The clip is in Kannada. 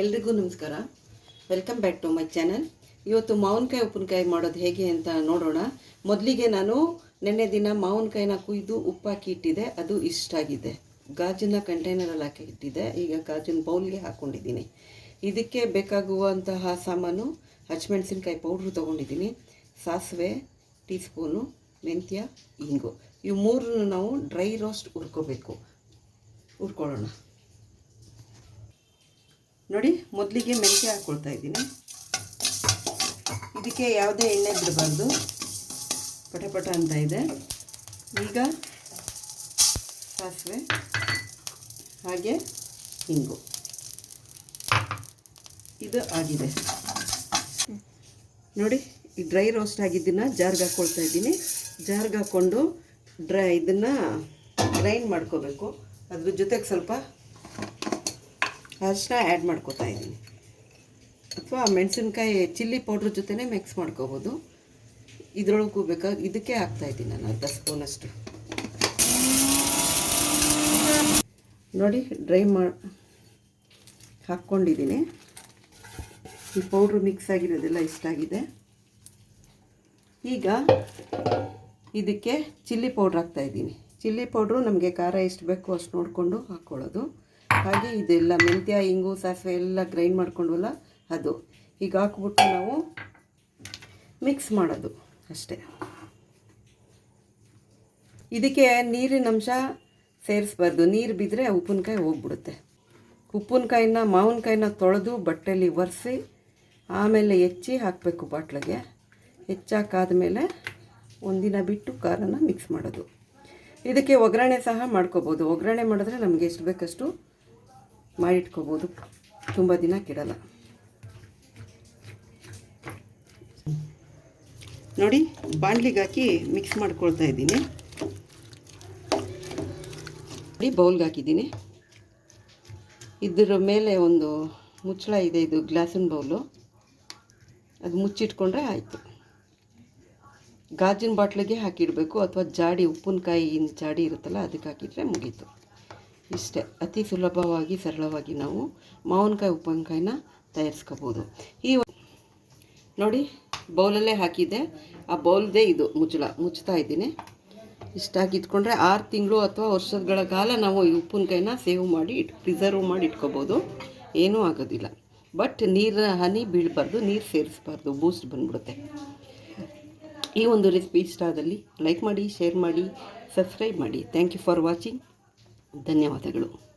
ಎಲ್ರಿಗೂ ನಮಸ್ಕಾರ. Welcome back to my channel ಇವತ್ತು ಮಾವಿನಕಾಯಿ ಉಪ್ಪಿನಕಾಯಿ ಮಾಡೋದು ಹೇಗೆ ಅಂತ ನೋಡೋಣ. ಮೊದಲಿಗೆ ನಾನು ನಿನ್ನೆ ದಿನ ಮಾವಿನಕಾಯಿನ ಕುಯ್ದು ಉಪ್ಪಾಕಿ ಇಟ್ಟಿದೆ ಅದು ಇಷ್ಟಾಗಿದೆ ಗಾಜಿನ ಕಂಟೈನರಲ್ಲಿ ಹಾಕಿ ಇಟ್ಟಿದೆ ಈಗ ಗಾಜಿನ ಬೌಲ್ಗೆ ಹಾಕ್ಕೊಂಡಿದ್ದೀನಿ ಇದಕ್ಕೆ ಬೇಕಾಗುವಂತಹ ಸಾಮಾನು ಹಸಿಮೆಣಸಿನ್ಕಾಯಿ ಪೌಡ್ರು ತೊಗೊಂಡಿದ್ದೀನಿ. ಸಾಸಿವೆ ಟೀ ಸ್ಪೂನು ಮೆಂತ್ಯ, ಇಂಗು. ಇವು ಮೂರನ್ನು ನಾವು ಡ್ರೈ ರೋಸ್ಟ್ ಹುರ್ಕೋಬೇಕು. ಹುರ್ಕೊಳ್ಳೋಣ. ನೋಡಿ, ಮೊದಲಿಗೆ ಮೆಂತ್ಯ ಹಾಕ್ಕೊಳ್ತಾ ಇದ್ದೀನಿ. ಇದಕ್ಕೆ ಯಾವುದೇ ಎಣ್ಣೆ ಬಿಡಬಾರ್ದು. ಪಟ ಪಟ ಅಂತ ಇದೆ. ಈಗ ಸಾಸಿವೆ, ಹಾಗೆ ಹಿಂಗು ಇದು ಆಗಿದೆ. ನೋಡಿ, ಈ ಡ್ರೈ ರೋಸ್ಟ್ ಆಗಿದ್ದನ್ನು ಜಾರ್ಗೆ ಹಾಕ್ಕೊಳ್ತಾ ಇದ್ದೀನಿ. ಜಾರ್ಗೆ ಹಾಕ್ಕೊಂಡು ಡ್ರೈ ಇದನ್ನು ಗ್ರೈಂಡ್ ಮಾಡ್ಕೋಬೇಕು. ಅದ್ರ ಜೊತೆಗೆ ಸ್ವಲ್ಪ ಅರಿಶಿನ ಆ್ಯಡ್ ಮಾಡ್ಕೋತಾ ಇದ್ದೀನಿ. ಅಥವಾ ಮೆಣಸಿನ್ಕಾಯಿ ಚಿಲ್ಲಿ ಪೌಡ್ರ್ ಜೊತೆನೇ ಮಿಕ್ಸ್ ಮಾಡ್ಕೋಬೋದು. ಇದ್ರೊಳಗೂ ಬೇಕಾ ಇದಕ್ಕೆ ಹಾಕ್ತಾ ಇದ್ದೀನಿ ನಾನು ಅರ್ಧ ಸ್ಪೂನಷ್ಟು ನೋಡಿ ಡ್ರೈ ಮಾಡಿ ಹಾಕ್ಕೊಂಡಿದ್ದೀನಿ. ಈ ಪೌಡ್ರ್ ಮಿಕ್ಸ್ ಆಗಿರೋದೆಲ್ಲ ಇಷ್ಟ ಆಗಿದೆ. ಈಗ ಇದಕ್ಕೆ ಚಿಲ್ಲಿ ಪೌಡ್ರ್ ಹಾಕ್ತಾಯಿದ್ದೀನಿ ಚಿಲ್ಲಿ ಪೌಡ್ರು ನಮಗೆ ಖಾರ ಎಷ್ಟು ಬೇಕೋ ಅಷ್ಟು ನೋಡಿಕೊಂಡು ಹಾಕ್ಕೊಳ್ಳೋದು ಹಾಗೆ ಇದೆಲ್ಲ ಮೆಂತ್ಯ, ಇಂಗು, ಸಾಸಿವೆ ಎಲ್ಲ ಗ್ರೈಂಡ್ ಮಾಡ್ಕೊಂಡ್ವಲ್ಲ ಅದು. ಈಗ ಹಾಕ್ಬಿಟ್ಟು ನಾವು ಮಿಕ್ಸ್ ಮಾಡೋದು ಅಷ್ಟೇ. ಇದಕ್ಕೆ ನೀರಿನ ಅಂಶ ಸೇರಿಸ್ಬಾರ್ದು. ನೀರು ಬಿದ್ದರೆ ಉಪ್ಪಿನಕಾಯಿ ಹೋಗ್ಬಿಡುತ್ತೆ. ಉಪ್ಪಿನಕಾಯಿನ, ಮಾವಿನಕಾಯಿನ ತೊಳೆದು ಬಟ್ಟೆಯಲ್ಲಿ ಒರೆಸಿ ಆಮೇಲೆ ಹೆಚ್ಚಿ ಹಾಕಬೇಕು ಬಾಟ್ಲಿಗೆ. ಹೆಚ್ಚಾಕಾದ್ಮೇಲೆ ಒಂದಿನ ಬಿಟ್ಟು ಖಾರನ ಮಿಕ್ಸ್ ಮಾಡೋದು. ಇದಕ್ಕೆ ಒಗ್ಗರಣೆ ಸಹ ಮಾಡ್ಕೋಬೋದು. ಒಗ್ಗರಣೆ ಮಾಡಿದ್ರೆ ನಮಗೆ ಎಷ್ಟು ಬೇಕಷ್ಟು ಮಾಡಿಟ್ಕೋಬೋದು. ತುಂಬ ದಿನ ಕೆಡಲ್ಲ. ನೋಡಿ, ಬಾಣ್ಲಿಗೆ ಹಾಕಿ ಮಿಕ್ಸ್ ಮಾಡ್ಕೊಳ್ತಾ ಇದ್ದೀನಿ. ನೋಡಿ, ಬೌಲ್ಗೆ ಹಾಕಿದ್ದೀನಿ. ಇದರ ಮೇಲೆ ಒಂದು ಮುಚ್ಚಳ ಇದೆ, ಇದು ಗ್ಲಾಸಿನ ಬೌಲು. ಅದು ಮುಚ್ಚಿಟ್ಕೊಂಡ್ರೆ ಆಯಿತು. ಗಾಜಿನ ಬಾಟ್ಲಿಗೆ ಹಾಕಿಡಬೇಕು, ಅಥವಾ ಜಾಡಿ ಉಪ್ಪಿನಕಾಯಿ ಜಾಡಿ ಇರುತ್ತಲ್ಲ, ಅದಕ್ಕೆ ಹಾಕಿದರೆ ಮುಗೀತು. ಇಷ್ಟೇ, ಅತಿ ಸುಲಭವಾಗಿ, ಸರಳವಾಗಿ ನಾವು ಮಾವಿನಕಾಯಿ, ಉಪ್ಪಿನಕಾಯಿನ ತಯಾರಿಸ್ಕೋಬೋದು. ಈ ನೋಡಿ, ಬೌಲಲ್ಲೇ ಹಾಕಿದ್ದೆ. ಆ ಬೌಲ್ದೇ ಇದು ಮುಚ್ಚಳ ಮುಚ್ತಾ ಇದ್ದೀನಿ. ಇಷ್ಟಾಗಿ ಇಟ್ಕೊಂಡ್ರೆ ಆರು ತಿಂಗಳು ಅಥವಾ ವರ್ಷಗಳ ಕಾಲ ನಾವು ಈ ಉಪ್ಪಿನಕಾಯಿನ ಸೇವ್ ಮಾಡಿ ಇಟ್, ಪ್ರಿಸರ್ವ್ ಮಾಡಿ ಇಟ್ಕೋಬೋದು. ಏನೂ ಆಗೋದಿಲ್ಲ. ಬಟ್ ನೀರ ಹನಿ ಬೀಳಬಾರ್ದು, ನೀರು ಸೇರಿಸ್ಬಾರ್ದು, ಬೂಸ್ಟ್ ಬಂದ್ಬಿಡುತ್ತೆ. ಈ ಒಂದು ರೆಸಿಪಿ ಇಷ್ಟ ಆದಲ್ಲಿ ಲೈಕ್ ಮಾಡಿ, ಶೇರ್ ಮಾಡಿ, ಸಬ್ಸ್ಕ್ರೈಬ್ ಮಾಡಿ. Thank you for watching. ಧನ್ಯವಾದಗಳು.